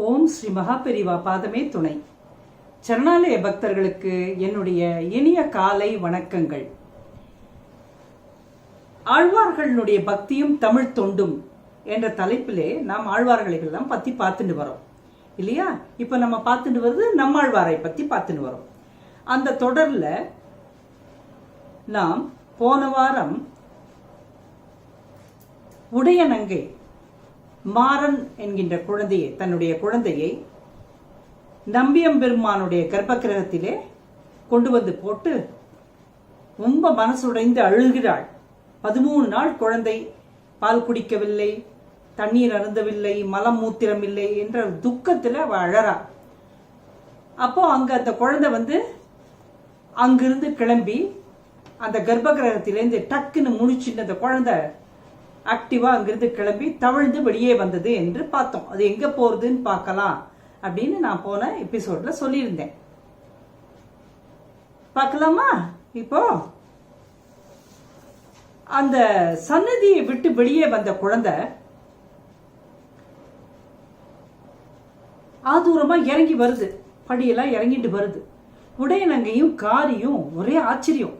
ஓம் ஸ்ரீ மகாபெரிவா பாதமே துணை. சரணாலய பக்தர்களுக்கு என்னுடைய இனிய காலை வணக்கங்கள். ஆழ்வார்களுடைய பக்தியும் தமிழ் தொண்டும் என்ற தலைப்பிலே நாம் ஆழ்வார்களை எல்லாம் பத்தி பார்த்துட்டு வரோம். இல்லையா? இப்ப நம்ம பார்த்துட்டு வருது நம்மாழ்வாரை பத்தி பார்த்துட்டு வரோம். அந்த தொடர்ல நாம் போன வாரம் உடையநங்கை மாறன் என்கின்ற குழந்தையை தன்னுடைய குழந்தையை நம்பியம்பெருமானுடைய கர்ப்பகிரகத்திலே கொண்டு வந்து போட்டு ரொம்ப மனசுடைந்து அழுகிறாள். பதிமூணு நாள் குழந்தை பால் குடிக்கவில்லை தண்ணீர் அருந்தவில்லை மலம் மூத்திரம் இல்லை என்ற துக்கத்தில் அவள் அழறா. அப்போ அங்க அந்த குழந்தை வந்து அங்கிருந்து கிளம்பி அந்த கர்ப்பகிரகத்திலேருந்து டக்குன்னு முழிச்சுன்னு அந்த குழந்தை ஆக்டிவா அங்கிருந்து கிளம்பி தவழ்ந்து வெளியே வந்தது என்று பார்த்தோம். அது எங்க போறதுன்னு பார்க்கலாம் அப்படின்னு நான் போன எபிசோட்ல சொல்லியிருந்தேன். பார்க்கலாமா? இப்போ அந்த சன்னதியை விட்டு வெளியே வந்த குழந்தை ஆதூரமா இறங்கி வருது. படியெல்லாம் இறங்கிட்டு வருது. உடையனங்கையும் காரியும் ஒரே ஆச்சரியம்.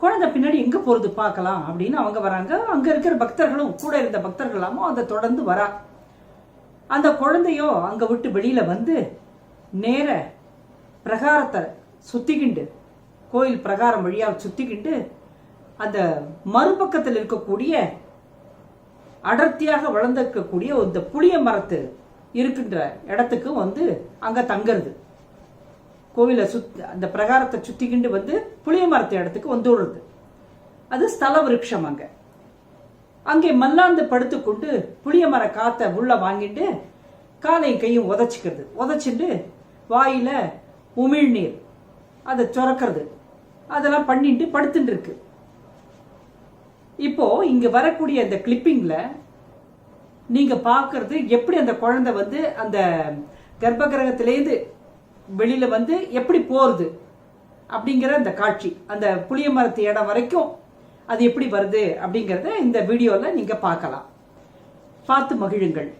குழந்தை பின்னாடி எங்க போறது பார்க்கலாம் அப்படின்னு அவங்க வராங்க. அங்க இருக்கிற பக்தர்களும் கூட இருந்த பக்தர்களாமோ அதை தொடர்ந்து வரா. அந்த குழந்தையோ அங்க விட்டு வெளியில வந்து நேர பிரகாரத்தை சுத்திக்கிண்டு கோயில் பிரகாரம் வழியா சுத்திக்கிண்டு அந்த மறுபக்கத்தில் இருக்கக்கூடிய அடர்த்தியாக வளர்ந்திருக்கக்கூடிய இந்த புளிய மரத்து இருக்கின்ற இடத்துக்கு வந்து அங்க தங்குறது. கோவிலை சுத் அந்த பிரகாரத்தை சுத்திக்கிண்டு வந்து புளிய மரத்து இடத்துக்கு வந்து விடுறது அது ஸ்தல விருட்சம் அங்க. அங்கே மல்லாந்து படுத்துக்கொண்டு புளிய மர காத்தை உள்ள வாங்கிட்டு காலையும் கையும் உதச்சிக்கிறது. உதச்சிட்டு வாயில உமிழ்நீர் அதை சுரக்கிறது அதெல்லாம் பண்ணிட்டு படுத்துட்டு இருக்கு இப்போ இங்க வரக்கூடிய அந்த கிளிப்பிங்ல நீங்க பாக்குறது எப்படி அந்த குழந்தை வந்து அந்த கர்ப்பகிரகத்திலேருந்து வெளியில வந்து எப்படி போறது அப்படிங்கிற அந்த காட்சி அந்த புளிய மரத்து இடம் வரைக்கும் அது எப்படி வருது அப்படிங்கறத இந்த வீடியோல நீங்க பார்க்கலாம். பார்த்து மகிழுங்கள்.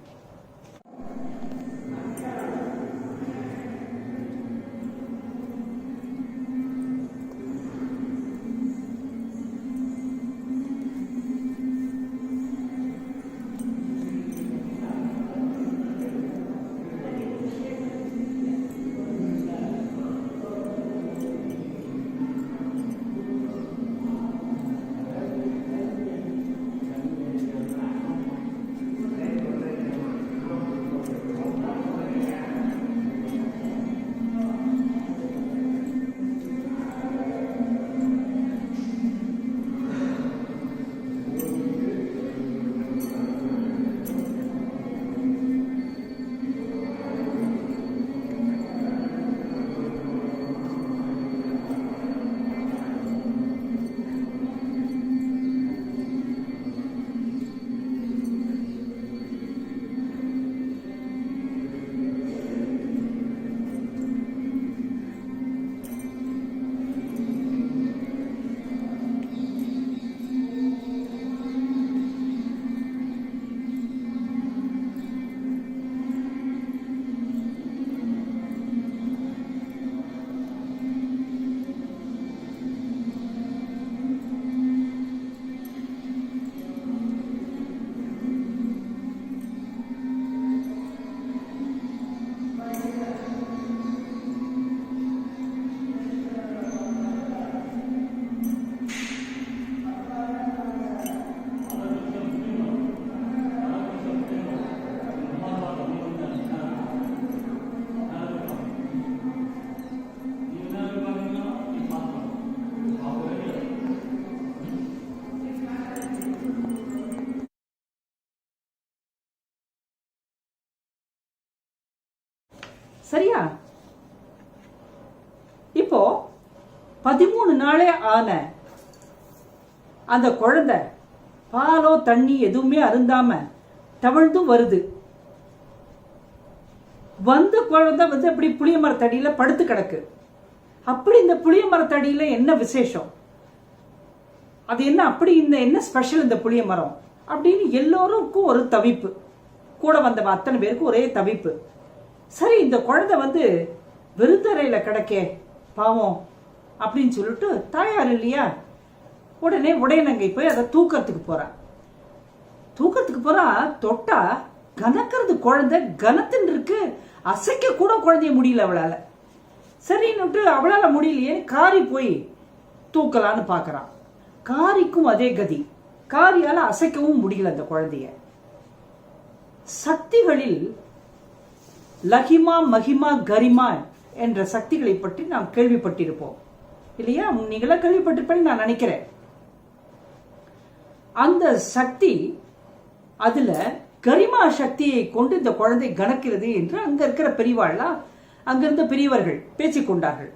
நாளே ஆன அந்த குழந்தை பாலோ தண்ணி எதுவுமே அருந்தாம தவழ்ந்தும் வருது. வந்த குழந்தை வந்து அப்படி புளிய மரத்தடியில படுத்து கிடக்கு. அப்படி இந்த புளிய மரத்தடியில என்ன விசேஷம்? அது என்ன அப்படி இந்த என்ன ஸ்பெஷல் இந்த புளிய மரம்? அப்படின்னு எல்லோருக்கும் ஒரு தவிப்பு. கூட வந்த அத்தனை பேருக்கும் ஒரே தவிப்பு. சரி இந்த குழந்தை வந்து விருந்தறையில கிடக்கே. பாவம். அப்படின்னு சொல்லிட்டு தாயார் இல்லையா? உடனே உடையநங்கை போய் அதை தூக்கிறதுக்கு போறா. தூக்கத்துக்கு போறா தொட்டா கனக்கிறது குழந்தை கனத்துன்னு இருக்கு. அசைக்க கூட குழந்தைய முடியல அவளால. சரின்னுட்டு அவளால முடியலையே காரி போய் தூக்கலான்னு பாக்குறான் காரிக்கும் அதே கதி. காரியால அசைக்கவும் முடியல அந்த குழந்தைய. சக்திகளில் லகிமா மகிமா கரிமா என்ற சக்திகளை பற்றி நாம் கேள்விப்பட்டிருப்போம். இல்லையா? நீங்களா கேள்விப்பட்டிருப்பேன்னு நான் நினைக்கிறேன். அந்த சக்தி அதுல கரிமா சக்தியை கொண்டு இந்த குழந்தை கணக்கிறது என்று அங்க இருக்கிற பெரியவாள்லா அங்கிருந்த பெரியவர்கள் பேசிக்கொண்டார்கள்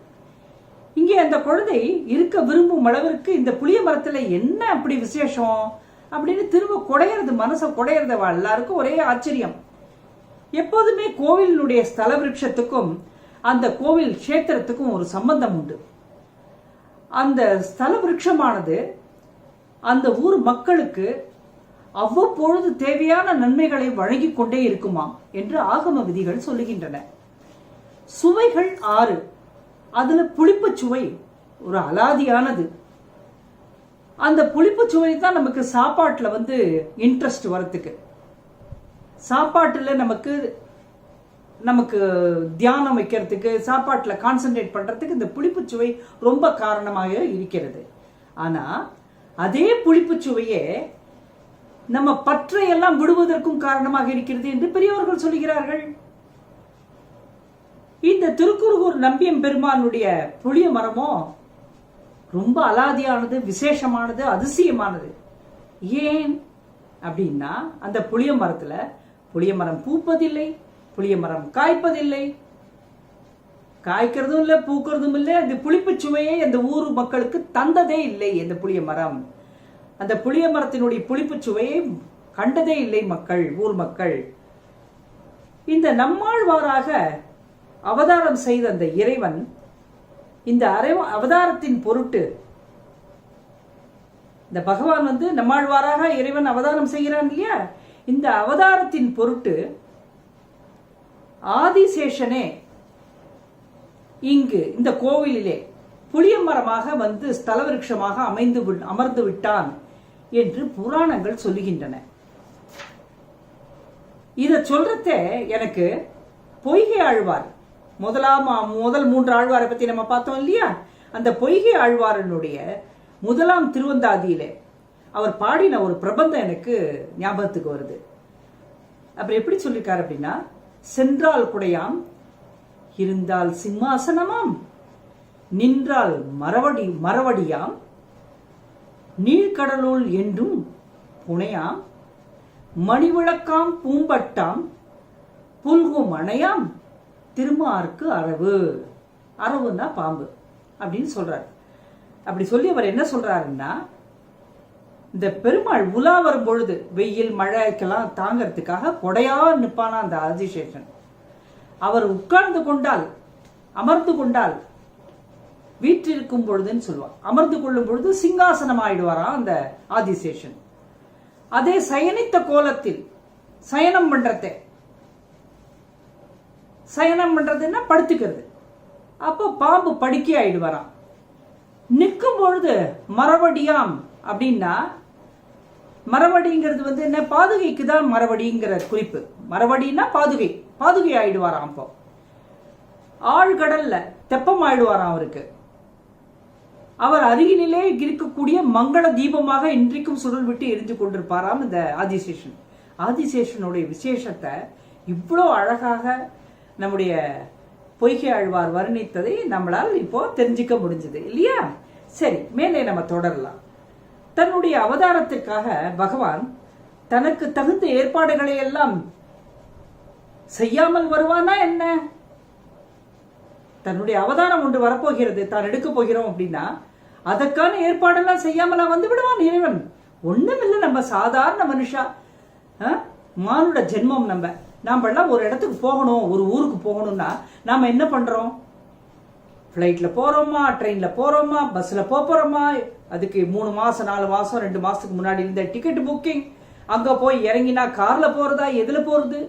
இங்கே அந்த குழந்தை இருக்க விரும்பும் அளவிற்கு இந்த புளிய மரத்துல என்ன அப்படி விசேஷம்? அப்படின்னு திரும்ப குடையிறது மனசை குடையிறது எல்லாருக்கும் ஒரே ஆச்சரியம். எப்போதுமே கோவிலினுடைய ஸ்தல விருட்சத்துக்கும் அந்த கோவில் கஷேத்திரத்துக்கும் ஒரு சம்பந்தம் உண்டு. அந்த ஸ்தல விருட்சமானது அந்த ஊர் மக்களுக்கு அவ்வப்பொழுது தேவையான நன்மைகளை வழங்கிக் கொண்டே இருக்குமாம் என்று ஆகம விதிகள் சொல்லுகின்றன. சுவைகள் ஆறு. அதுல புளிப்புச் சுவை ஒரு அலாதியானது. அந்த புளிப்புச் சுவை தான் நமக்கு சாப்பாட்டுல வந்து இன்ட்ரெஸ்ட் வரத்துக்கு சாப்பாட்டுல நமக்கு நமக்கு தியானம் வைக்கிறதுக்கு சாப்பாட்டில் கான்சென்ட்ரேட் பண்ணுறதுக்கு இந்த புளிப்புச் சுவை ரொம்ப காரணமாக இருக்கிறது. ஆனால் அதே புளிப்பு சுவையே நம்ம பற்றையெல்லாம் விடுவதற்கும் காரணமாக இருக்கிறது என்று பெரியவர்கள் சொல்கிறார்கள் இந்த திருக்குறுகூர் நம்பியம் பெருமானுடைய புளிய மரமோ ரொம்ப அலாதியானது விசேஷமானது அதிசயமானது. ஏன் அப்படின்னா அந்த புளிய மரத்தில் புளிய மரம் பூப்பதில்லை. புளிய மரம் காய்ப்பதில்லை. காய்க்கிறதும் இல்லை பூக்கிறதும் இல்லை. அந்த புளிப்பு சுவையை அந்த ஊர் மக்களுக்கு தந்ததே இல்லை அந்த புளிய மரம் அந்த புளிய மரத்தினுடைய புளிப்பு சுவையை கண்டதே இல்லை மக்கள் ஊர் மக்கள். இந்த நம்மாழ்வாராக அவதாரம் செய்த அந்த இறைவன் இந்த அரை அவதாரத்தின் பொருட்டு இந்த பகவான் வந்து நம்மாழ்வாராக இறைவன் அவதாரம் செய்கிறான் இல்லையா? இந்த அவதாரத்தின் பொருட்டு ஆதிசேஷனே இங்கு இந்த கோவிலிலே புளிய மரமாக வந்து ஸ்தல விருட்சமாக அமைந்து வி- அமர்ந்து விட்டான் என்று புராணங்கள் சொல்லுகின்றன. இதை சொல்றத எனக்கு பொய்கை ஆழ்வார். முதலாம் முதல் மூன்று ஆழ்வாரை பத்தி நம்ம பார்த்தோம் இல்லையா? அந்த பொய்கை ஆழ்வாரனுடைய முதலாம் திருவந்தாதியிலே அவர் பாடின ஒரு பிரபந்தம் எனக்கு ஞாபகத்துக்கு வருது. அப்புறம் எப்படி சொல்லியிருக்காரு அப்படின்னா சென்றால் குடையாம் இருந்தால் சிம்மாசனமாம் நின்றால் மரவடி மரவடியாம் நீழ்கடலுள் என்றும் புனையாம் மணிவிளக்காம் பூம்பட்டாம் புல்கும் அணையாம் திருமார்க்கு அரவு அரவுன்னா பாம்பு அப்படின்னு சொல்றாரு. அப்படி சொல்லி அவர் என்ன சொல்றாருன்னா இந்த பெருமாள் உலா வரும் பொழுது வெயில் மழைக்கெல்லாம் தாங்கிறதுக்காக கொடையா நிற்பானா அந்த ஆதிசேஷன் அவர் உட்கார்ந்து கொண்டால் அமர்ந்து கொண்டால் வீற்றிருக்கும் பொழுதுன்னு சொல்லுவான் அமர்ந்து கொள்ளும் பொழுது சிங்காசனம் ஆயிடுவாராம் அந்த ஆதிசேஷன் அதே சயனித்த கோலத்தில் சயனம் பண்றதே. சயனம் பண்றதுன்னா படுத்துக்கிறது. அப்போ பாம்பு படுக்கி ஆயிடுவாராம் நிற்கும் பொழுது மறுபடியாம் அப்படின்னா மரவடிங்கிறது வந்து என்ன? பாதுகைக்கு தான் மரவடிங்கிற குறிப்பு. மரவடின்னா பாதுகை. பாதுகை ஆயிடுவாராம் அப்போ. ஆழ்கடல்ல தெப்பம் ஆயிடுவாராம் அவருக்கு. அவர் அருகினிலே இருக்கக்கூடிய மங்கள தீபமாக இன்றைக்கும் சுடல் விட்டு எரிஞ்சு கொண்டிருப்பாராம் இந்த ஆதிசேஷன். ஆதிசேஷனுடைய விசேஷத்தை இவ்வளோ அழகாக நம்முடைய பொய்கை ஆழ்வார் வர்ணித்ததை நம்மளால் இப்போ தெரிஞ்சுக்க முடிஞ்சது. இல்லையா? சரி மேலே நம்ம தொடரலாம். தன்னுடைய அவதாரத்திற்காக பகவான் தனக்கு தகுந்த ஏற்பாடுகளை எல்லாம் செய்யாமல் வருவானா என்ன? தன்னுடைய அவதாரம் ஒன்று வரப்போகிறது தான் எடுக்க போகிறோம் அப்படின்னா அதற்கான ஏற்பாடெல்லாம் செய்யாமலா வந்து விடுவான் இறைவன். ஒண்ணுமில்லை நம்ம சாதாரண மனுஷா. ஆ? மானுட ஜென்மம் நம்ம. நாம எல்லாம் ஒரு இடத்துக்கு போகணும் ஒரு ஊருக்கு போகணும்னா நாம என்ன பண்றோம்? ஃப்ளைட்ல போறோமா ட்ரெயின்ல போறோமா பஸ்ல போறோமா? அதுக்கு மூணு மாசம் நாலு மாசம் ரெண்டு மாசத்துக்கு முன்னாடி இருந்த டிக்கெட் புக்கிங் அங்க போய் இறங்கினா கார்ல போறதா எதுல போறது?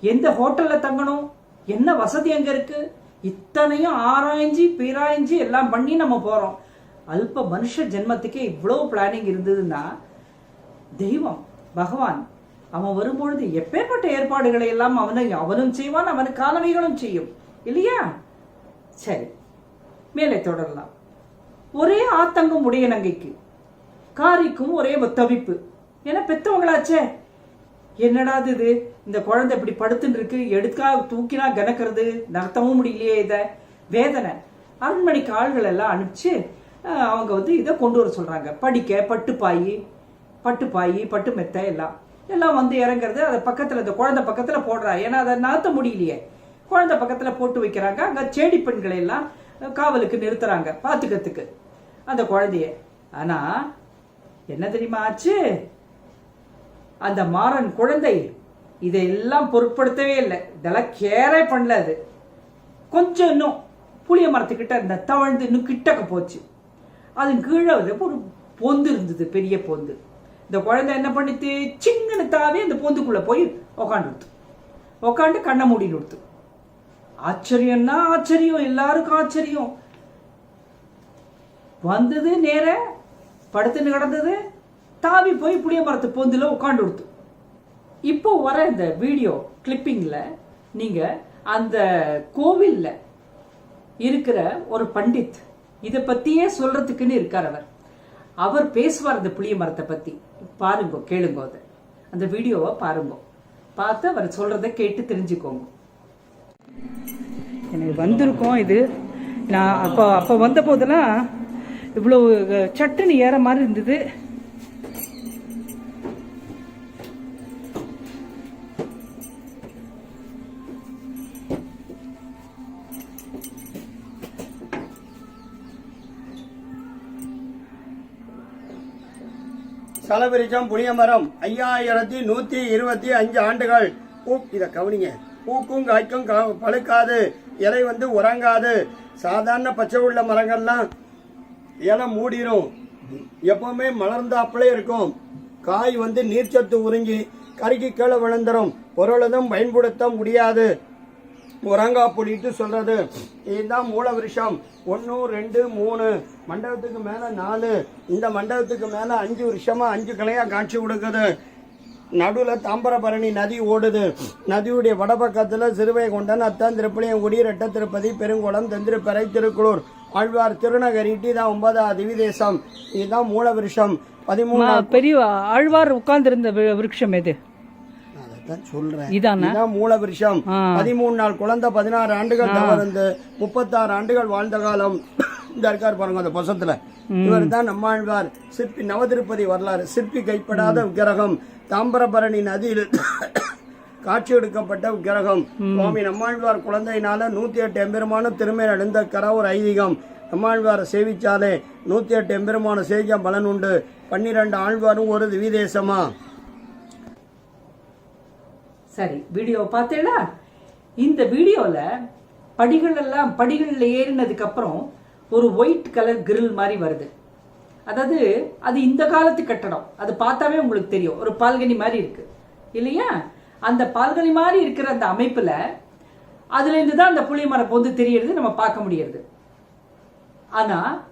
எந்த ஹோட்டல்ல தங்கணும்? என்ன வசதி அங்க இருக்கு? இத்தனையும் ஆராய்ஞ்சு பீராய்ஞ்சு எல்லாம் பண்ணி நம்ம போறோம். அல்ப மனுஷ ஜென்மத்துக்கே இவ்வளவு பிளானிங் இருந்ததுன்னா தெய்வம் பகவான் அவன் வரும்பொழுது எப்பேற்பட்ட ஏற்பாடுகளை எல்லாம் அவனை அவனும் செய்வான் அவனுக்கு காலவைகளும் செய்யும். இல்லையா? சரி மேலே தொடரலாம். ஒரே ஆத்தங்கம் உடைய நங்கைக்கு. காரிக்கும் ஒரே தவிப்பு ஏன்னா பெத்தவங்களாச்சே. என்னடா இது இந்த குழந்தை இப்படி படுத்துன்னு இருக்கு. எடுக்கா தூக்கினா கணக்கிறது நடத்தவும் முடியலையே இதை. வேதனை. அரண்மனைக்கு ஆள்கள் எல்லாம் அனுப்பிச்சு அவங்க வந்து இதை கொண்டு வர சொல்கிறாங்க படிக்க பட்டுப்பாயி பட்டுப்பாயி பட்டு மெத்தை எல்லாம். எல்லாம் வந்து இறங்குறது அதை பக்கத்தில் இந்த குழந்தை பக்கத்தில் போடுறா. ஏன்னா அதை நகர்த்த முடியலையே. குழந்தை பக்கத்தில் போட்டு வைக்கிறாங்க. அங்கே செடி பெண்களை எல்லாம் காவலுக்கு நிறுத்துறாங்க. பாத்துக்கிறதுக்கு. அந்த குழந்தைய. ஆனா என்ன தெரியுமா ஆச்சு? அந்த மாறன் குழந்தை இதையெல்லாம் பொருட்படுத்தவே இல்லை. இதெல்லாம் கேரே பண்ணல அது. கொஞ்சம் இன்னும் புளிய மரத்துக்கிட்ட இந்த தவழ்ந்து இன்னும் கிட்டக்க போச்சு. அது கீழே வந்து ஒரு பொந்து இருந்தது பெரிய பொந்து. இந்த குழந்தை என்ன பண்ணிட்டு சிங்கன்னு தாவே அந்த பொந்துக்குள்ள போய் உக்காந்துடுத்து உக்காந்து கண்ணை மூடி கொடுத்து ஆச்சரியம்னா ஆச்சரியம் எல்லாருக்கும் ஆச்சரியம். வந்தது நேர படுத்துன்னு கிடந்தது தாவி போய் புளிய மரத்து பொந்தில் உட்காந்து கொடுத்து. இப்போ வர இந்த வீடியோ கிளிப்பிங்கில் நீங்கள் அந்த கோவிலில் இருக்கிற ஒரு பண்டித் இதை பற்றியே சொல்றதுக்குன்னு இருக்கார் அவர். அவர் பேசுவார் அந்த புளிய மரத்தை பற்றி பாருங்க கேளுங்க அதை. அந்த வீடியோவை பாருங்க. பார்த்து அவர் சொல்கிறத கேட்டு தெரிஞ்சுக்கோங்க. எனக்கு வந்திருக்கோம் இது. நான் அப்போ அப்போ வந்த போதெல்லாம் இவ்வளோ சட்டுன்னு ஏற மாதிரி இருந்தது. சலவிரிச்சம் புளியமரம் ஐயாயிரத்தி நூத்தி இருபத்தி அஞ்சு ஆண்டுகள். பூ இத கவனிங்க. பூக்கும் காய்க்கும் கா- பழுக்காது. இலை வந்து உறங்காது. சாதாரண பச்சை உள்ள மரங்கள்லாம் இலை மூடிரும். எப்பவுமே மலர்ந்தாப்பிலே இருக்கும். காய் வந்து நீர்ச்சத்து உறிஞ்சி கருகி கீழே விழுந்துரும். பொருளதும் பயன்படுத்த முடியாது. உரங்கா புலிட்டு சொல்றது. இதுதான் மூல விருஷம் ஒன்று ரெண்டு மூணு. மண்டபத்துக்கு மேலே நாலு. இந்த மண்டபத்துக்கு மேலே அஞ்சு வருஷமா அஞ்சு கிளையாக காட்சி கொடுக்குது. நடுவில் தாம்பரபரணி நதி ஓடுது. நதியுடைய வடபக்கத்தில் சிறுவை கொண்டன் அத்தான் திருப்பலியங்குடி ரெட்ட திருப்பதி பெருங்குளம் தந்திருப்பறை திருக்குளூர். ஆழ்வார் திருநகரிட்டி தான் ஒன்பதாம் திவிதேசம். இதுதான் மூல விருஷம் பதிமூணு பெரிய ஆழ்வார் உட்கார்ந்திருந்த விருட்சம் எது? மூல விருஷம். பதிமூணு நாள் குழந்தை பதினாறு ஆண்டுகள் தவறுந்து முப்பத்தாறு ஆண்டுகள் வாழ்ந்த காலம். இந்த இருக்கார் பாருங்க அந்த பசத்துல இவர் தான் நம்மாழ்வார் சிற்பி நவதிருப்பதி வரலாறு. சிற்பி கைப்படாத விக்கிரகம். தாம்பரபரணி நதியில் காட்சி எடுக்கப்பட்ட விக்கிரகம் சுவாமி நம்மாழ்வார் குழந்தையினால நூத்தி எட்டு எம்பெருமானும் திருமை அடைந்த கர ஒரு ஐதீகம். நம்மாழ்வாரை சேவிச்சாலே நூத்தி எட்டு எம்பெருமான சேவிக்க பலன் உண்டு. பன்னிரண்டு ஆழ்வாரும் ஒரு திவிதேசமா? சரி வீடியோ பார்த்தேடா இந்த வீடியோல படிகள் எல்லாம் படிகள்ல ஏறினதுக்கு அப்புறம் ஒரு ஒயிட் கலர் கிரில் மாதிரி வருது. அதாவது அது இந்த காலத்து கட்டடம். அது பார்த்தாவே உங்களுக்கு தெரியும். ஒரு பால்கனி மாதிரி இருக்கு. இல்லையா? அந்த பால்கனி மாதிரி இருக்கிற அந்த அமைப்புல அதுல இருந்து தான் அந்த புளிய மரப்பு வந்து தெரியறது நம்ம பார்க்க முடியறது. ஆனா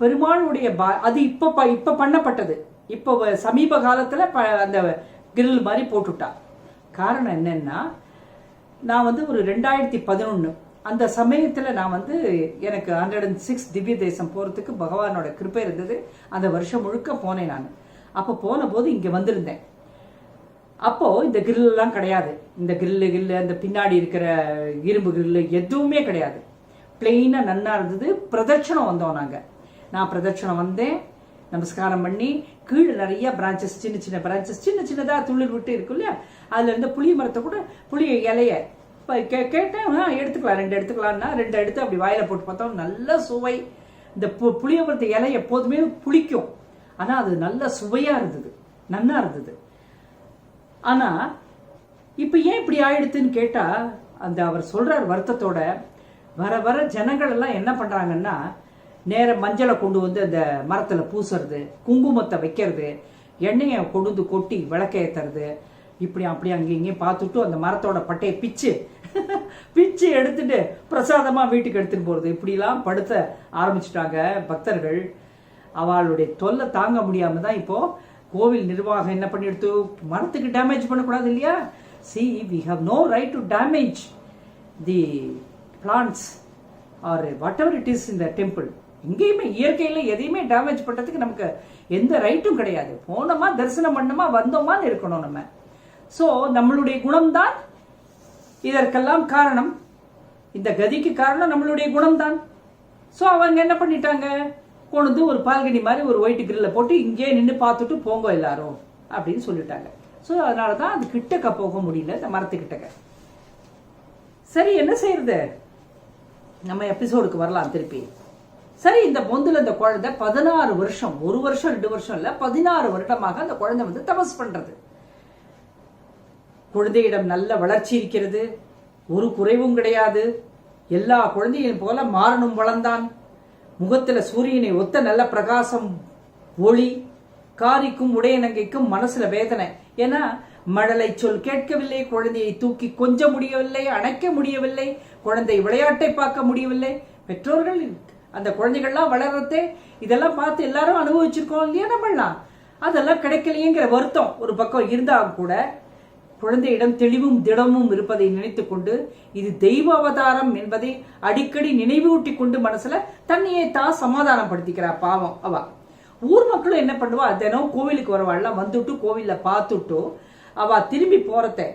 பெருமாளுடைய பா- அது இப்ப ப- இப்ப பண்ணப்பட்டது. இப்போ சமீப காலத்துல ப- அந்த கிரில் மாதிரி போட்டுட்டா. காரணம் என்னன்னா நான் வந்து ஒரு ரெண்டாயிரத்தி பதினொன்னு அந்த சமயத்துல நான் வந்து எனக்கு ஹண்ட்ரட் அண்ட் சிக்ஸ் திவ்ய தேசம் போறதுக்கு பகவானோட கிருப்பை இருந்தது. அந்த வருஷம் முழுக்க போனேன் நான். அப்ப போன போது இங்க வந்திருந்தேன். அப்போ இந்த grill எல்லாம் கிடையாது. இந்த கிரில்லு கில்லு அந்த பின்னாடி இருக்கிற இரும்பு கிரில்லு எதுவுமே கிடையாது. பிளெயினா நன்னா இருந்தது. பிரதட்சணம் வந்தோம் நாங்க. நான் பிரதட்சணம் வந்தேன். நமஸ்காரம் பண்ணி கீழே நிறைய பிரான்ச்சஸ் சின்ன சின்ன பிரான்ச்சஸ் சின்ன சின்னதா துளிர் விட்டு இருக்கு இல்லையா அதுல இருந்து புளிய மரத்தை கூட புளிய இலைய கே- கேட்டேன். ஆ, எடுத்துக்கலாம். ரெண்டு எடுத்துக்கலாம்னா ரெண்டு எடுத்து அப்படி வாயில போட்டு பார்த்தோம். நல்ல சுவை. இந்த பு- புளிய மரத்து இலை எப்போதுமே புளிக்கும். ஆனா அது நல்ல சுவையா இருந்தது. நன்னா இருந்தது. ஆனா இப்ப ஏன் இப்படி ஆயிடுத்துன்னு கேட்டா அந்த அவர் சொல்றார் வருத்தத்தோட வர வர ஜனங்கள் எல்லாம் என்ன பண்றாங்கன்னா நேர மஞ்சளை கொண்டு வந்து அந்த மரத்துல பூசுறது குங்குமத்தை வைக்கிறது எண்ணெயை கொண்டு கொட்டி விளக்கேத்துறது இப்படி அப்படி அங்கே இங்கேயும் பார்த்துட்டு அந்த மரத்தோட பட்டையை பிச்சு பிச்சு எடுத்துட்டு பிரசாதமா வீட்டுக்கு எடுத்துட்டு போறது. இப்படிலாம் படுத்த ஆரம்பிச்சிட்டாங்க பக்தர்கள். அவளுடைய தொல்லை தாங்க முடியாம தான் இப்போ கோவில் நிர்வாகம் என்ன பண்ணிடுத்து? மரத்துக்கு டேமேஜ் பண்ணக்கூடாது இல்லையா? See we have no right to damage the plants or whatever it is இந்த டெம்பிள் எங்கேயுமே இயற்கையில் எதையுமே டேமேஜ் பண்ணுறதுக்கு நமக்கு எந்த ரைட்டும் கிடையாது. போனோமா தரிசனம் பண்ணோமா வந்தோமான்னு இருக்கணும் நம்ம. ஸோ நம்மளுடைய குணம்தான் இதற்கெல்லாம் காரணம். இந்த கதிக்கு காரணம் நம்மளுடைய குணம்தான். ஸோ அவங்க என்ன பண்ணிட்டாங்க? கொண்டு வந்து ஒரு பால்கனி மாதிரி ஒரு ஒயிட் கிரில்ல போட்டு இங்கே நின்று பார்த்துட்டு போங்க எல்லாரும் அப்படின்னு சொல்லிட்டாங்க. ஸோ அதனால தான் அது கிட்டக்க போக முடியல இந்த மரத்துக்கிட்டக்க சரி என்ன செய்யறது? நம்ம எபிசோடுக்கு வரலாம் திருப்பி. சரி இந்த பொந்துல இந்த குழந்தை பதினாறு வருஷம் ஒரு வருஷம் ரெண்டு வருஷம் இல்ல பதினாறு வருடமாக அந்த குழந்தை வந்து தபஸ் பண்றது. குழந்தையிடம் நல்ல வளர்ச்சி இருக்கிறது ஒரு குறைவும் கிடையாது. எல்லா குழந்தையும் போல மாறனும் வளர்ந்தான். முகத்துல சூரியனை ஒத்த நல்ல பிரகாசம் ஒளி காரிக்கும் உடையனங்கைக்கும் மனசுல வேதனை. ஏன்னா மழலை சொல் கேட்கவில்லை குழந்தையை தூக்கி கொஞ்ச முடியவில்லை அணைக்க முடியவில்லை குழந்தை விளையாட்டை பார்க்க முடியவில்லை. பெற்றோர்கள் அந்த குழந்தைகள்லாம் வளர்றதே இதெல்லாம் பார்த்து எல்லாரும் அனுபவிச்சிருக்கோம் இல்லையா நம்மளாம் அதெல்லாம் கிடைக்கலையேங்கிற வருத்தம் ஒரு பக்கம் இருந்தாலும் கூட குழந்தையிடம் தெளிவும் திடமும் இருப்பதை நினைத்துக் கொண்டு இது தெய்வ அவதாரம் என்பதை அடிக்கடி நினைவூட்டி கொண்டு மனசுல தன்னையே தான் சமாதானப்படுத்திக்கிறா பாவம் அவ. ஊர் மக்களும் என்ன பண்ணுவா? தினம் கோவிலுக்கு வரவாள்லாம் வந்துட்டு கோவில்ல பார்த்துட்டு அவ திரும்பி போறத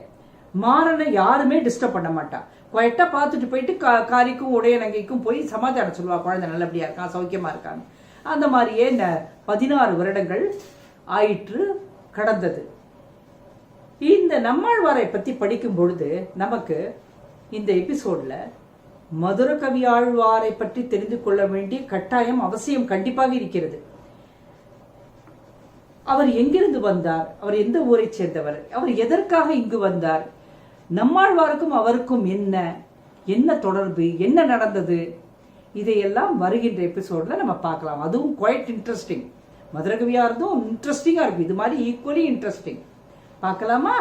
மாறனை யாருமே டிஸ்டர்ப் பண்ண மாட்டா. குவைட்டா பார்த்துட்டு போயிட்டு கா- காரிக்கும் உடையநங்கைக்கும் போய் சமாதானம் சொல்லுவா. குழந்தை நல்லபடியா இருக்கான் சௌக்கியமா இருக்கான்னு. அந்த மாதிரியே இந்த பதினாறு வருடங்கள் ஆயிற்று கடந்தது. இந்த நம்மாழ்வாரை பத்தி படிக்கும் பொழுது நமக்கு இந்த எபிசோட்ல மதுர கவி ஆழ்வாரை பற்றி தெரிந்து கொள்ள வேண்டிய கட்டாயம் அவசியம் கண்டிப்பாக இருக்கிறது. அவர் எங்கிருந்து வந்தார்? அவர் எந்த ஊரை சேர்ந்தவர்? அவர் எதற்காக இங்கு வந்தார்? நம்மாழ்வாருக்கும் அவருக்கும் என்ன? என்ன தொடர்பு? என்ன நடந்தது? இதையெல்லாம் வருகின்ற எபிசோட்ல நம்ம பார்க்கலாம். அதுவும் குவைட் இன்ட்ரெஸ்டிங் மதுரகவியா இருந்தும் இன்ட்ரெஸ்டிங்கா இருக்கும் இது மாதிரி ஈக்குவலி இன்ட்ரெஸ்டிங் பார்க்கலாமா?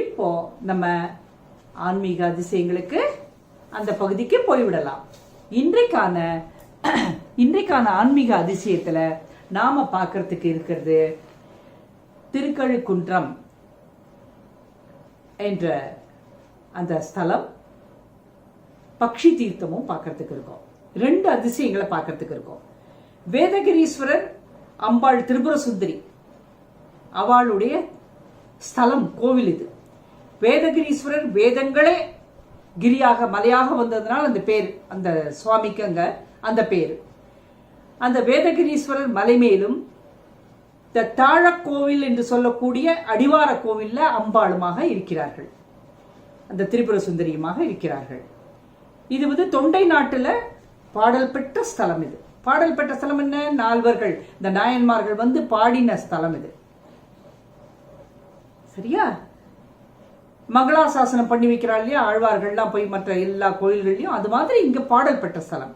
இப்போ நம்ம ஆன்மீக அதிசயங்களுக்கு அந்த பகுதிக்கு போய்விடலாம். இன்றைக்கான இன்றைக்கான ஆன்மீக அதிசயத்துல நாம பார்க்கறதுக்கு இருக்கிறது திருக்கழுக்குன்றம் என்ற அந்த ஸ்தலம் பக்ஷி தீர்த்தமும் பார்க்கறதுக்கு இருக்கும். ரெண்டு அதிசயங்களை பார்க்கறதுக்கு இருக்கும். வேதகிரீஸ்வரர் அம்பாள் திரிபுர சுந்தரி அவளுடைய ஸ்தலம் கோவில் இது. வேதகிரீஸ்வரர் வேதங்களே கிரியாக மலையாக வந்ததுனால் அந்த பேர் அந்த சுவாமிக்கு அங்க அந்த பேர். அந்த வேதகிரீஸ்வரர் மலை மேலும் இந்த தாழக்கோவில் என்று சொல்லக்கூடிய அடிவார கோவிலில் அம்பாளுமாக இருக்கிறார்கள். அந்த திரிபுர சுந்தரியுமாக இருக்கிறார்கள். இது வந்து தொண்டை நாட்டில் பாடல் பெற்ற ஸ்தலம் இது. பாடல் பெற்ற ஸ்தலம் என்ன? நால்வர்கள். இந்த நாயன்மார்கள் வந்து பாடின ஸ்தலம் இது. சரியா? மங்களாசாசனம் பண்ணி வைக்கிறா இல்லையா? ஆழ்வார்கள்லாம் போய் மற்ற எல்லா கோயில்கள்லையும் அது மாதிரி இங்க பாடல் பெற்ற ஸ்தலம்.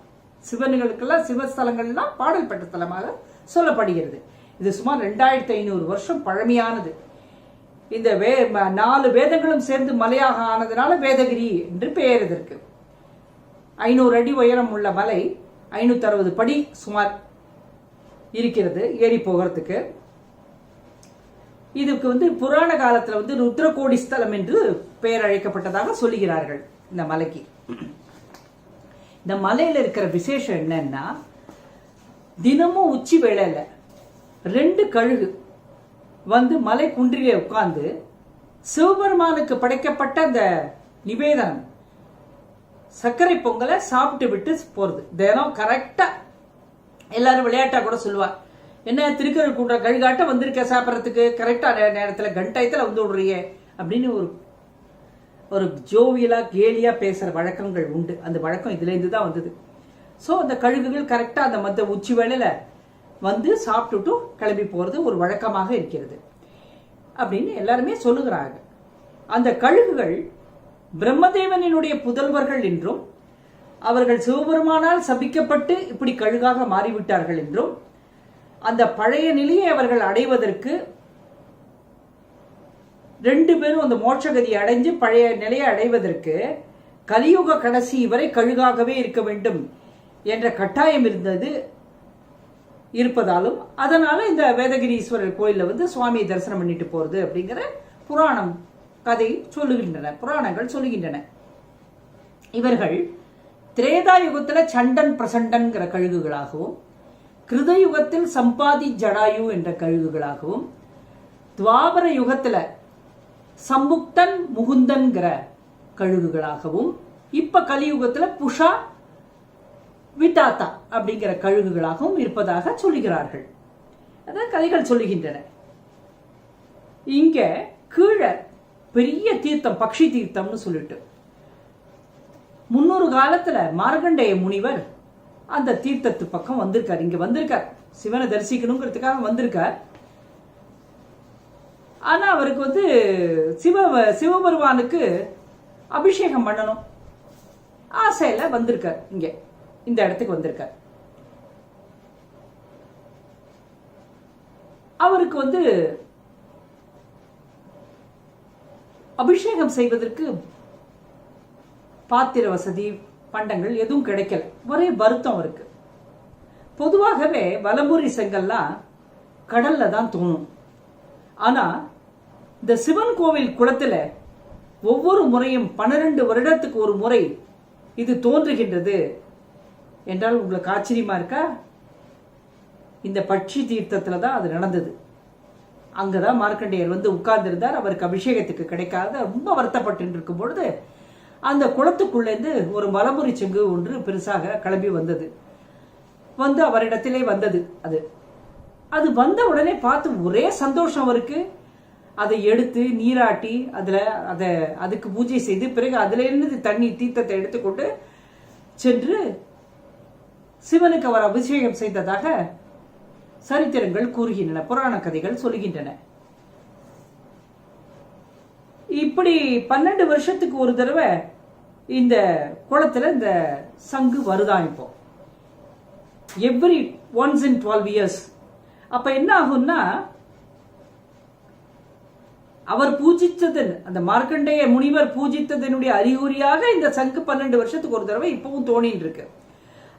சிவன்களுக்கெல்லாம் சிவஸ்தலங்கள்லாம் பாடல் பெற்ற ஸ்தலமாக சொல்லப்படுகிறது. இது சுமார் ரெண்டாயிரத்தி ஐநூறு வருஷம் பழமையானது. இந்த வே நாலு வேதங்களும் சேர்ந்து மலையாக ஆனதுனால வேதகிரி என்று பெயர் இதற்கு. ஐநூறு அடி உயரம் உள்ள மலை ஐநூத்தி அறுபது படி சுமார் இருக்கிறது ஏறி போகிறதுக்கு. இதுக்கு வந்து புராண காலத்துல வந்து ருத்ரகோடி ஸ்தலம் என்று பெயர் அழைக்கப்பட்டதாக சொல்லுகிறார்கள் இந்த மலைக்கு. இந்த மலையில இருக்கிற விசேஷம் என்னன்னா தினமும் உச்சி வேளையில ரெண்டு கழுகு வந்து மலை குன்றிலே உட்கார்ந்து சிவபெருமானுக்கு படைக்கப்பட்ட அந்த நிவேதனம் சர்க்கரை பொங்கலை சாப்பிட்டு விட்டு போறது. தினம் கரெக்டா எல்லாரும் விளையாட்டா கூட சொல்லுவார் என்ன திருக்கரு கூட்ட கழுகாட்ட வந்திருக்க சாப்பிட்றதுக்கு கரெக்டாக நேரத்தில் கண்டாயத்தில் வந்து விடுறியே அப்படின்னு ஒரு ஒரு ஜோவியலாக கேலியாக பேசுகிற வழக்கங்கள் உண்டு. அந்த வழக்கம் இதுலேருந்து தான் வந்தது. ஸோ அந்த கழுகுகள் கரெக்டாக அந்த மத்த உச்சி வேளையில வந்து சாப்பிட்டுட்டு கிளம்பி போகிறது ஒரு வழக்கமாக இருக்கிறது. அப்படின்னு எல்லாருமே சொல்லுகிறாங்க. அந்த கழுகுகள் பிரம்மதேவனினுடைய புதல்வர்கள் என்றும் அவர்கள் சிவபெருமானால் சபிக்கப்பட்டு இப்படி கழுகாக மாறிவிட்டார்கள் என்றும் அந்த பழைய நிலையை அவர்கள் அடைவதற்கு ரெண்டு பேரும் அந்த மோட்சகதி அடைஞ்சு பழைய நிலையை அடைவதற்கு கலியுக கடைசி வரை கழுகாகவே இருக்க வேண்டும் என்ற கட்டாயம் இருந்தது இருப்பதாலும் அதனால இந்த வேதகிரீஸ்வரர் கோயில்ல வந்து சுவாமியை தரிசனம் பண்ணிட்டு போறது அப்படிங்கிற புராணம் கதை சொல்லுகின்றன புராணங்கள் சொல்லுகின்றன. இவர்கள் திரேதா யுகத்தில் சண்டன் பிரசண்டன்கிற கழுகுகளாகவும் கிருதயுகத்தில் சம்பாதி ஜடாயு என்ற கழுகுகளாகவும் துவாபர யுகத்துல சம்புக்தன் முகுந்தன்கிற கழுகுகளாகவும் இப்ப கலியுகத்துல புஷா விட்டாத்தா அப்படிங்கிற கழுகுகளாகவும் இருப்பதாக சொல்லுகிறார்கள். அதான் கதைகள் சொல்லுகின்றன. இங்க கீழே பெரிய தீர்த்தம் பக்ஷி தீர்த்தம்னு சொல்லிட்டு. முன்னொரு காலத்துல மார்கண்டேய முனிவர் அந்த தீர்த்தத்து பக்கம் வந்திருக்கார். இங்க வந்திருக்கார். சிவனை தரிசிக்கணுங்கிறதுக்காக வந்திருக்கார். ஆனா அவருக்கு வந்து சிவ சிவபெருமானுக்கு அபிஷேகம் பண்ணணும். ஆசையில வந்திருக்கார். இங்க இந்த இடத்துக்கு வந்திருக்கார். அவருக்கு வந்து அபிஷேகம் செய்வதற்கு பாத்திர வசதி பண்டங்கள் எதுவும் கிடைக்கல. ஒரே வருத்தம் இருக்கு. பொதுவாகவே வலம்புரி செங்கல்லாம் கடல்ல தான் தோணும். ஆனா இந்த சிவன் கோவில் குளத்துல ஒவ்வொரு முறையும் பன்னிரண்டு வருடத்துக்கு ஒரு முறை இது தோன்றுகின்றது. என்றால் உங்களுக்கு ஆச்சரியமா இருக்கா? இந்த பட்சி தீர்த்தத்துல தான் அது நடந்தது. அங்கதான் மார்க்கண்டேயர் வந்து உட்கார்ந்திருந்தார். அவருக்கு அபிஷேகத்துக்கு கிடைக்காத ரொம்ப வருத்தப்பட்டு இருக்கும் பொழுது அந்த குளத்துக்குள்ளேருந்து ஒரு மலமுறி செங்கு ஒன்று பெருசாக கிளம்பி வந்தது. வந்து அவரிடத்திலே வந்தது அது. அது வந்த உடனே பார்த்து ஒரே சந்தோஷம் அவருக்கு. அதை எடுத்து நீராட்டி அதில் அதை அதுக்கு பூஜை செய்து பிறகு அதிலிருந்து தண்ணி தீர்த்தத்தை எடுத்துக்கொண்டு சென்று சிவனுக்கு அவர் அபிஷேகம் செய்ததாக சரித்திரங்கள் கூறுகின்றன புராண கதைகள் சொல்லுகின்றன இப்படி பன்னெண்டு வருஷத்துக்கு ஒரு தடவை இந்த குளத்துல இந்த சங்கு வருதான் இப்போ? Every once in twelve years அப்ப என்ன ஆகும்னா அவர் பூஜித்ததன் அந்த மார்க்கண்டேய முனிவர் பூஜித்ததனுடைய அறிகுறியாக இந்த சங்கு பன்னெண்டு வருஷத்துக்கு ஒரு தடவை இப்பவும் தோணின்னு இருக்கு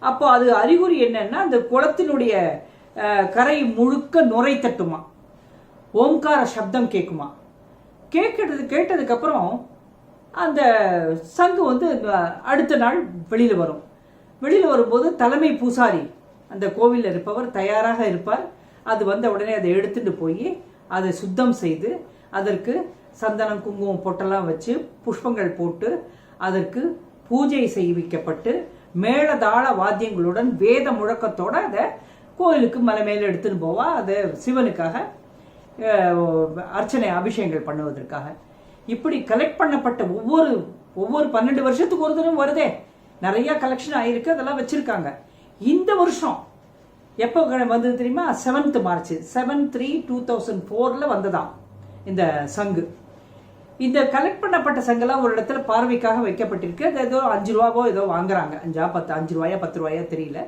அப்போ அது அறிகுறி என்னன்னா அந்த குளத்தினுடைய கரை முழுக்க நுரை தட்டுமா ஓம்கார சப்தம் கேட்குமா கேட்கறது கேட்டதுக்கப்புறம் அந்த சங்கு வந்து அடுத்த நாள் வெளியில் வரும். வெளியில் வரும்போது தலைமை பூசாரி அந்த கோவிலில் இருப்பவர் தயாராக இருப்பார். அது வந்த உடனே அதை எடுத்துட்டு போய் அதை சுத்தம் செய்து அதற்கு சந்தனம் குங்குமம் பொட்டெல்லாம் வச்சு புஷ்பங்கள் போட்டு அதற்கு பூஜை செய்விக்கப்பட்டு மேளதாள வாத்தியங்களுடன் வேத முழக்கத்தோடு அதை கோயிலுக்கு மலை மேலே எடுத்துன்னு போவா. அதை சிவனுக்காக அர்ச்சனை அபிஷேகங்கள் பண்ணுவதற்காக. இப்படி கலெக்ட் பண்ணப்பட்ட ஒவ்வொரு ஒவ்வொரு பன்னெண்டு வருஷத்துக்கு ஒரு தினம் வருதே. நிறைய கலெக்ஷன் ஆயிருக்கு அதெல்லாம் வச்சிருக்காங்க. இந்த வருஷம் எப்போ வந்தது தெரியுமா? Seventh March. Seven three two thousand ஃபோரில் வந்ததாம் இந்த சங்கு. இந்த கலெக்ட் பண்ணப்பட்ட சங்கெல்லாம் ஒரு இடத்துல பார்வைக்காக வைக்கப்பட்டிருக்கு. அது ஏதோ அஞ்சு ரூபாவோ ஏதோ வாங்குறாங்க. அஞ்சா பத்து அஞ்சு ரூபாயா பத்து ரூபாயா தெரியல.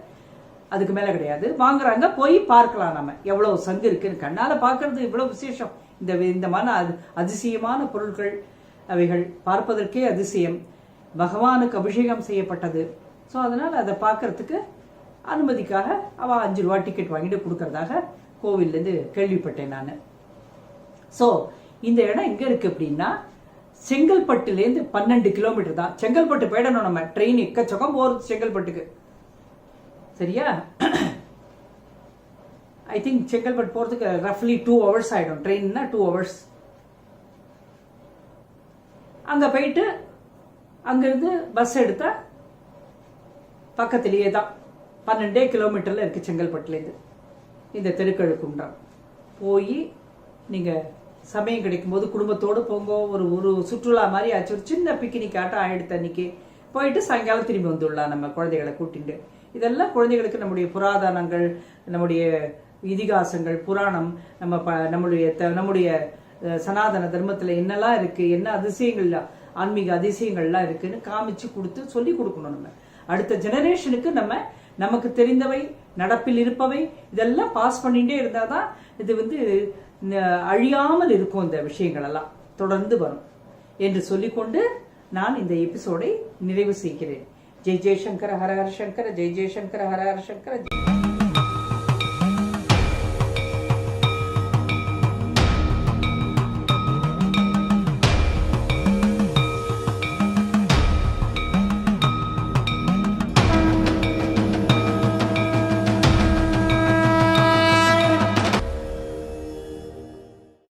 அதுக்கு மேல கிடையாது. வாங்குறாங்க போய் பார்க்கலாம் நம்ம. எவ்வளவு சங்கு இருக்குன்னு. கண்ணால பார்க்கிறது இவ்வளவு விசேஷம். இந்த வி- அது- அதிசயமான பொருட்கள் அவைகள் பார்ப்பதற்கே அதிசயம். பகவானுக்கு அபிஷேகம் செய்யப்பட்டது. ஸோ அதனால் அதை பார்க்கறதுக்கு அனுமதிக்காக அவ அஞ்சு ரூபா டிக்கெட் வாங்கிட்டு கொடுக்கறதாக கோவில்லேருந்து கேள்விப்பட்டேன் நான். ஸோ இந்த இடம் எங்கே இருக்கு அப்படின்னா செங்கல்பட்டுலேருந்து பன்னெண்டு கிலோமீட்டர் தான். செங்கல்பட்டு போயிடணும் நம்ம. ட்ரெயின் எக்கச்சக்கம் போகிறது செங்கல்பட்டுக்கு. சரியா? ஐ திங்க் செங்கல்பட்டு போகிறதுக்கு ரஃப்லி டூ ஹவர்ஸ் ஆகிடும் ட்ரெயின்னா டூ ஹவர்ஸ் அங்கே போயிட்டு அங்கேருந்து பஸ் எடுத்தா பக்கத்திலேயே தான். பன்னெண்டே கிலோமீட்டரில் இருக்குது செங்கல்பட்டுலேருந்து. இந்த தெருக்கழுக்குன்றம் போய் நீங்கள் சமயம் கிடைக்கும்போது குடும்பத்தோடு போங்க. ஒரு ஒரு சுற்றுலா மாதிரி ஆச்சு. ஒரு சின்ன பிக்னிக் ஆட்டம் ஆயிடுத்து அன்னைக்கு. போயிட்டு சாயங்காலம் திரும்பி வந்துடலாம் நம்ம குழந்தைகளை கூட்டிட்டு. இதெல்லாம் குழந்தைகளுக்கு நம்முடைய புராதனங்கள் நம்முடைய இதிகாசங்கள் புராணம் நம்ம ப நம்முடைய நம்முடைய சனாதன தர்மத்தில் என்னெல்லாம் இருக்குது என்ன அதிசயங்கள் ஆன்மீக அதிசயங்கள்லாம் இருக்குன்னு காமிச்சு கொடுத்து சொல்லி கொடுக்கணும் நம்ம. அடுத்த ஜெனரேஷனுக்கு நம்ம நமக்கு தெரிந்தவை நடப்பில் இருப்பவை இதெல்லாம் பாஸ் பண்ணிகிட்டே இருந்தால் தான் இது வந்து அழியாமல் இருக்கும் இந்த விஷயங்கள் எல்லாம் தொடர்ந்து வரும். என்று சொல்லிக்கொண்டு நான் இந்த எபிசோடை நிறைவு செய்கிறேன். जय जयशंकर हर हर शंकर जय जयशंकर हर हर शंकर